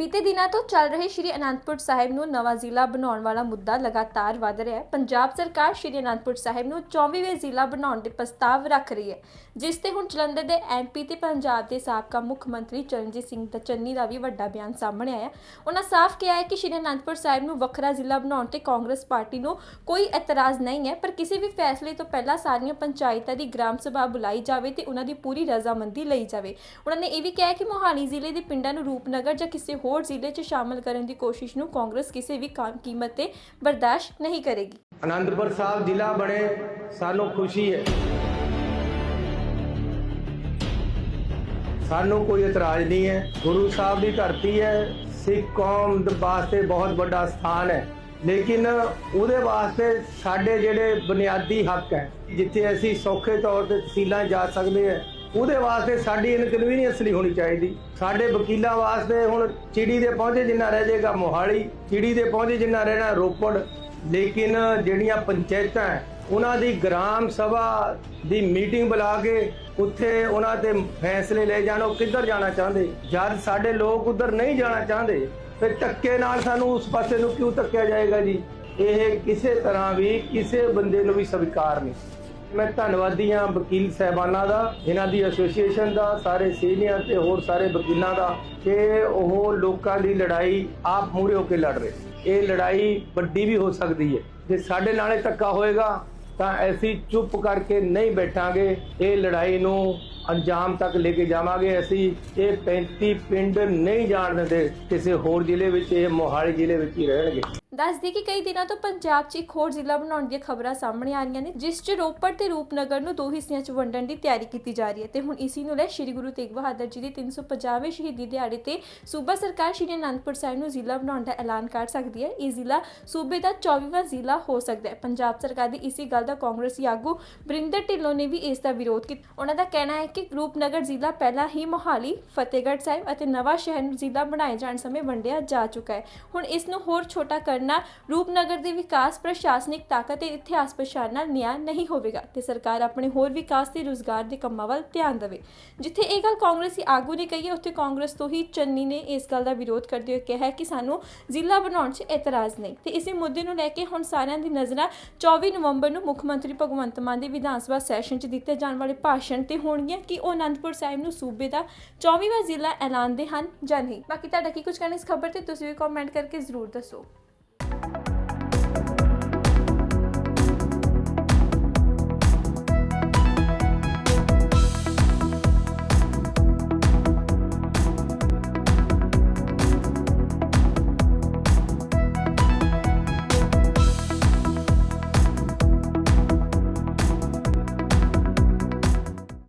ਬੀਤੇ ਦਿਨਾਂ ਤੋਂ ਚੱਲ ਰਹੇ ਸ਼੍ਰੀ ਅਨੰਦਪੁਰ ਸਾਹਿਬ ਨੂੰ ਨਵਾਂ ਜ਼ਿਲ੍ਹਾ ਬਣਾਉਣ ਵਾਲਾ ਮੁੱਦਾ ਲਗਾਤਾਰ ਵੱਧ ਰਿਹਾ ਹੈ। ਪੰਜਾਬ ਸਰਕਾਰ ਸ਼੍ਰੀ ਅਨੰਦਪੁਰ ਸਾਹਿਬ ਨੂੰ 24ਵੇਂ ਜ਼ਿਲ੍ਹਾ ਬਣਾਉਣ ਦੇ ਪ੍ਰਸਤਾਵ ਰੱਖ ਰਹੀ ਹੈ, ਜਿਸ ਤੇ ਹੁਣ ਜਲੰਧਰ ਦੇ ਐਮਪੀ ਤੇ ਪੰਜਾਬ ਦੇ ਸਾਬਕਾ ਮੁੱਖ ਮੰਤਰੀ ਚਰਨਜੀਤ ਸਿੰਘ ਚੰਨੀ ਦਾ ਵੀ ਵੱਡਾ ਬਿਆਨ ਸਾਹਮਣੇ ਆਇਆ। ਉਹਨਾਂ ਸਾਫ਼ ਕਿਹਾ ਹੈ ਕਿ ਸ਼੍ਰੀ ਅਨੰਦਪੁਰ ਸਾਹਿਬ ਨੂੰ ਵੱਖਰਾ ਜ਼ਿਲ੍ਹਾ ਬਣਾਉਣ ਤੇ ਕਾਂਗਰਸ ਪਾਰਟੀ ਨੂੰ ਕੋਈ ਇਤਰਾਜ਼ ਨਹੀਂ ਹੈ, ਪਰ ਕਿਸੇ ਵੀ ਫੈਸਲੇ ਤੋਂ ਪਹਿਲਾਂ ਸਾਰੀਆਂ ਪੰਚਾਇਤਾਂ ਦੀ ਗ੍ਰਾਮ ਸਭਾ ਬੁਲਾਈ ਜਾਵੇ ਤੇ ਉਹਨਾਂ ਦੀ ਪੂਰੀ ਰਜ਼ਾਮੰਦੀ ਲਈ ਜਾਵੇ। ਉਹਨਾਂ ਨੇ ਇਹ ਵੀ ਕਿਹਾ ਕਿ ਮੋਹਾਲੀ ਜ਼ਿਲ੍ਹੇ ਦੇ ਪਿੰਡਾਂ ਨੂੰ ਰੂਪਨਗਰ ਜਾਂ ਕਿਸੇ ਹੋਰ ਜ਼ਿਲ੍ਹੇ 'ਚ ਸ਼ਾਮਲ ਕਰਨ ਦੀ ਕੋਸ਼ਿਸ਼ ਨੂੰ ਕਾਂਗਰਸ ਕਿਸੇ ਵੀ ਕੀਮਤ ਤੇ ਬਰਦਾਸ਼ਤ ਨਹੀਂ ਕਰੇਗੀ। ਅਨੰਦਪੁਰ ਸਾਹਿਬ ਜ਼ਿਲ੍ਹਾ ਬਣੇ ਸਾਨੂੰ ਖੁਸ਼ੀ ਹੈ। ਸਾਨੂੰ ਕੋਈ ਇਤਰਾਜ਼ ਨਹੀਂ ਹੈ। ਗੁਰੂ ਸਾਹਿਬ ਦੀ ਧਰਤੀ ਹੈ। ਸਿੱਖ ਕੌਮ ਦੇ ਵਾਸਤੇ ਬਹੁਤ ਵੱਡਾ ਸਥਾਨ ਹੈ। ਲੇਕਿਨ ਉਹਦੇ ਵਾਸਤੇ ਸਾਡੇ ਜਿਹੜੇ ਬੁਨਿਆਦੀ ਹੱਕ ਹੈ, ਜਿੱਥੇ ਅਸੀਂ ਸੌਖੇ ਤੌਰ ਤੇ ਤਹਿਸੀਲਾਂ ਜਾ ਸਕਦੇ ਹਾਂ ਉਹਦੇ ਵਾਸਤੇ ਸਾਡੀ ਇਨਕਨਵੀਨੀਅੰਸ ਨਹੀਂ ਹੋਣੀ ਚਾਹੀਦੀ। ਸਾਡੇ ਵਕੀਲਾਂ ਵਾਸਤੇ ਹੁਣ ਚਿੜੀ ਦੇ ਪਹੁੰਚੇ ਜਿੰਨਾ ਰਹਿ ਜਾਏਗਾ ਮੋਹਾਲੀ, ਚਿੜੀ ਦੇ ਪਹੁੰਚੇ ਜਿੰਨਾ ਰਹਿਣਾ ਰੋਪੜ। ਲੇਕਿਨ ਜਿਹੜੀਆਂ ਪੰਚਾਇਤਾਂ ਉਹਨਾਂ ਦੀ ਗ੍ਰਾਮ ਸਭਾ ਦੀ ਮੀਟਿੰਗ ਬੁਲਾ ਕੇ ਉੱਥੇ ਉਹਨਾਂ ਤੇ ਫੈਸਲੇ ਲੈ ਜਾਣ, ਉਹ ਕਿੱਧਰ ਜਾਣਾ ਚਾਹੁੰਦੇ? ਜਦ ਸਾਡੇ ਲੋਕ ਉਧਰ ਨਹੀਂ ਜਾਣਾ ਚਾਹੁੰਦੇ, ਫਿਰ ਧੱਕੇ ਨਾਲ ਸਾਨੂੰ ਉਸ ਪਾਸੇ ਨੂੰ ਕਿਉਂ ਧੱਕਿਆ ਜਾਏਗਾ ਜੀ? ਇਹ ਕਿਸੇ ਤਰ੍ਹਾਂ ਵੀ ਕਿਸੇ ਬੰਦੇ ਨੂੰ ਵੀ ਸਵੀਕਾਰ ਨਹੀਂ। ਮੈਂ ਧੰਨਵਾਦੀ ਹਾਂ ਵਕੀਲ ਸਹਿਬਾਨਾਂ ਦਾ ਇਹਨਾਂ ਦੀ ਐਸੋਸੀਏਸ਼ਨ ਦਾ, ਸਾਰੇ ਸੀਨੀਅਰ ਤੇ ਹੋਰ ਸਾਰੇ ਵਕੀਲਾਂ ਦਾ, ਕਿ ਉਹ ਲੋਕਾਂ ਦੀ ਲੜਾਈ ਆਪ ਮੂਹਰੇ ਹੋ ਕੇ ਲੜ ਰਹੇ। ਇਹ ਲੜਾਈ ਵੱਡੀ ਵੀ ਹੋ ਸਕਦੀ ਹੈ। ਜੇ ਸਾਡੇ ਨਾਲੇ ਧੱਕਾ ਹੋਏਗਾ, ਤਾਂ ਅਸੀਂ ਚੁੱਪ ਕਰਕੇ ਨਹੀਂ ਬੈਠਾਂਗੇ। ਇਹ ਲੜਾਈ ਨੂੰ ਅੰਜਾਮ ਤੱਕ ਲੈ ਕੇ ਜਾਵਾਂਗੇ। ਅਸੀਂ ਇਹ 35 ਪਿੰਡ ਨਹੀਂ ਜਾਣ ਦਿੰਦੇ। ਕਿਸੇ ਹੋਰ ਜ਼ਿਲ੍ਹੇ ਵਿੱਚ, ਇਹ ਮੋਹਾਲੀ ਜ਼ਿਲ੍ਹੇ ਵਿੱਚ ਹੀ ਰਹਿਣਗੇ। ਦੱਸਦੀ ਕਿ ਕਈ ਦਿਨਾਂ ਤੋਂ ਪੰਜਾਬ 'ਚ ਇੱਕ ਹੋਰ ਜ਼ਿਲ੍ਹਾ ਬਣਾਉਣ ਦੀਆਂ ਖਬਰਾਂ ਸਾਹਮਣੇ ਆ ਰਹੀਆਂ ਨੇ, ਜਿਸ 'ਚ ਰੋਪੜ ਤੇ ਰੂਪਨਗਰ ਨੂੰ ਦੋ ਹਿੱਸਿਆਂ 'ਚ ਵੰਡਣ ਦੀ ਤਿਆਰੀ ਕੀਤੀ ਜਾ ਰਹੀ ਹੈ। ਤੇ ਹੁਣ ਇਸੀ ਨੂੰ ਲੈ ਸ੍ਰੀ ਗੁਰੂ ਤੇਗ ਬਹਾਦਰ ਜੀ ਦੀ 350ਵੇਂ ਸ਼ਹੀਦੀ ਦਿਹਾੜੇ ਤੇ ਸੂਬਾ ਸਰਕਾਰ ਸ਼੍ਰੀ ਅਨੰਦਪੁਰ ਸਾਹਿਬ ਨੂੰ ਜ਼ਿਲ੍ਹਾ ਬਣਾਉਣ ਦਾ ਐਲਾਨ ਕਰ ਸਕਦੀ ਹੈ। ਇਹ ਜ਼ਿਲ੍ਹਾ ਸੂਬੇ ਦਾ 24ਵਾਂ ਜ਼ਿਲ੍ਹਾ ਹੋ ਸਕਦਾ ਹੈ। ਪੰਜਾਬ ਸਰਕਾਰ ਦੀ ਇਸੇ ਗੱਲ ਦਾ ਕਾਂਗਰਸੀ ਆਗੂ ਬਰਿੰਦਰ ਢਿੱਲੋਂ ਨੇ ਵੀ ਇਸ ਦਾ ਵਿਰੋਧ ਕੀਤਾ। ਉਹਨਾਂ ਦਾ ਕਹਿਣਾ ਹੈ ਕਿ ਰੂਪਨਗਰ ਜ਼ਿਲ੍ਹਾ ਪਹਿਲਾਂ ਹੀ ਮੋਹਾਲੀ, ਫਤਿਹਗੜ੍ਹ ਸਾਹਿਬ ਅਤੇ ਨਵਾਂ ਸ਼ਹਿਰ ਨੂੰ ਜ਼ਿਲ੍ਹਾ ਬਣਾਏ ਜਾਣ ਸਮੇਂ ਵੰਡਿਆ ਜਾ ਚੁੱਕਾ ਹੈ। ਹੁਣ ਇਸ ਨੂੰ ਹੋਰ ਛੋਟਾ ਕਰ ਕਰਨਾ ਰੂਪਨਗਰ ਦੇ ਵਿਕਾਸ ਪ੍ਰਸ਼ਾਸਨਿਕ ਤਾਕਤ ਤੇ ਇਤਿਹਾਸ ਪਛਾਣ ਨਾਲ ਨਿਆਂ ਨਹੀਂ ਹੋਵੇਗਾ ਤੇ ਸਰਕਾਰ ਆਪਣੇ ਹੋਰ ਵਿਕਾਸ ਤੇ ਰੁਜ਼ਗਾਰ ਦੇ ਕੰਮਾਂ ਵੱਲ ਧਿਆਨ ਦੇਵੇ। ਜਿੱਥੇ ਇਹ ਗੱਲ ਕਾਂਗਰਸੀ ਆਗੂ ਨੇ ਕਹੀ ਹੈ, ਉੱਥੇ ਕਾਂਗਰਸ ਤੋਂ ਹੀ ਚੰਨੀ ਨੇ ਇਸ ਗੱਲ ਦਾ ਵਿਰੋਧ ਕਰਦੇ ਹੋਏ ਕਿਹਾ ਕਿ ਸਾਨੂੰ ਜ਼ਿਲ੍ਹਾ ਬਣਾਉਣ 'ਚ ਇਤਰਾਜ਼ ਨਹੀਂ। ਤੇ ਇਸੇ ਮੁੱਦੇ ਨੂੰ ਲੈ ਕੇ ਹੁਣ ਸਾਰਿਆਂ ਦੀ ਨਜ਼ਰਾਂ 24 ਨਵੰਬਰ ਨੂੰ ਮੁੱਖ ਮੰਤਰੀ ਭਗਵੰਤ ਮਾਨ ਦੇ ਵਿਧਾਨ ਸਭਾ ਸੈਸ਼ਨ 'ਚ ਦਿੱਤੇ ਜਾਣ ਵਾਲੇ ਭਾਸ਼ਣ ਤੇ ਹੋਣਗੀਆਂ ਕਿ ਉਹ ਅਨੰਦਪੁਰ ਸਾਹਿਬ ਨੂੰ ਸੂਬੇ ਦਾ 24ਵਾਂ ਜ਼ਿਲ੍ਹਾ ਐਲਾਨਦੇ ਹਨ ਜਾਂ ਨਹੀਂ। ਬਾਕੀ ਤੁਹਾਡਾ ਕੀ ਕੁਝ ਕਹਿਣਾ ਇਸ ਖਬਰ ਤੇ, ਤੁਸੀਂ ਵੀ ਕਮੈਂਟ ਕਰਕੇ ਜ਼ਰੂਰ ਦੱਸੋ।